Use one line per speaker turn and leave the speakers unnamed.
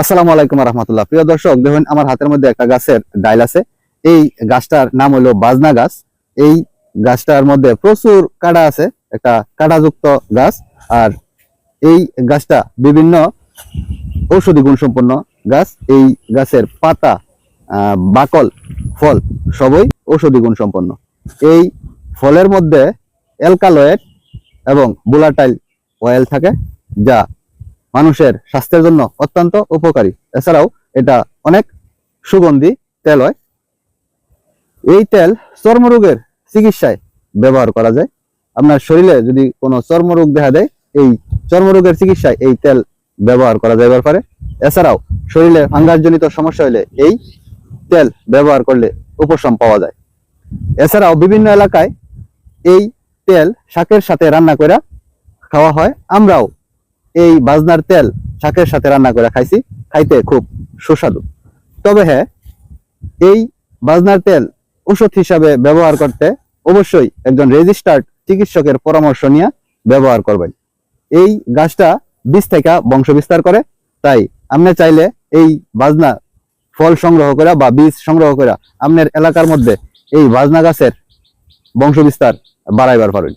আসসালামু আলাইকুম রহমতুল্লাহ। প্রিয় দর্শক, দেখুন আমার হাতের মধ্যে একটা গাছের ডাইল আছে। এই গাছটার নাম হলো বাজনা গাছ। এই গাছটার মধ্যে প্রচুর কাটা আছে, একটা কাটাযুক্ত গাছ। আর এই গাছটা বিভিন্ন ঔষধি গুণসম্পন্ন গাছ। এই গাছের পাতা বাকল, ফল সবই ঔষধি গুণসম্পন্ন। এই ফলের মধ্যে অ্যালকালয়েড এবং বুলাটাইল অয়েল থাকে, যা মানুষের স্বাস্থ্যের জন্য অত্যন্ত উপকারী। এছাড়াও এটা অনেক সুগন্ধি তেল হয়। এই তেল চর্মরোগের চিকিৎসায় ব্যবহার করা যায়। আপনার শরীরে যদি কোনো চর্মরোগ দেখা দেয়, এই চর্মরোগের চিকিৎসায় এই তেল ব্যবহার করা যাইবার পারে এছাড়াও শরীরে ফাঙ্গাসজনিত সমস্যা হলে এই তেল ব্যবহার করলে উপশম পাওয়া যায়। এছাড়াও বিভিন্ন এলাকায় এই তেল শাকের সাথে রান্না করে খাওয়া হয়। আমরাও এই বাজনার তেল শাকের সাথে রান্না করে খাইছি। খাইতে খুব সুস্বাদু। তবে হ্যাঁ এই বাজনার তেল ওষুধ হিসাবে ব্যবহার করতে অবশ্যই একজন রেজিস্টার্ড চিকিৎসকের পরামর্শ নিয়ে ব্যবহার করবেন। এই গাছটা বীজ থেকে বংশ বিস্তার করে, তাই আপনি চাইলে এই বাজনা ফল সংগ্রহ করা বা বীজ সংগ্রহ করা আপনার এলাকার মধ্যে এই বাজনা গাছের বংশ বিস্তার বাড়াইবার পারেন।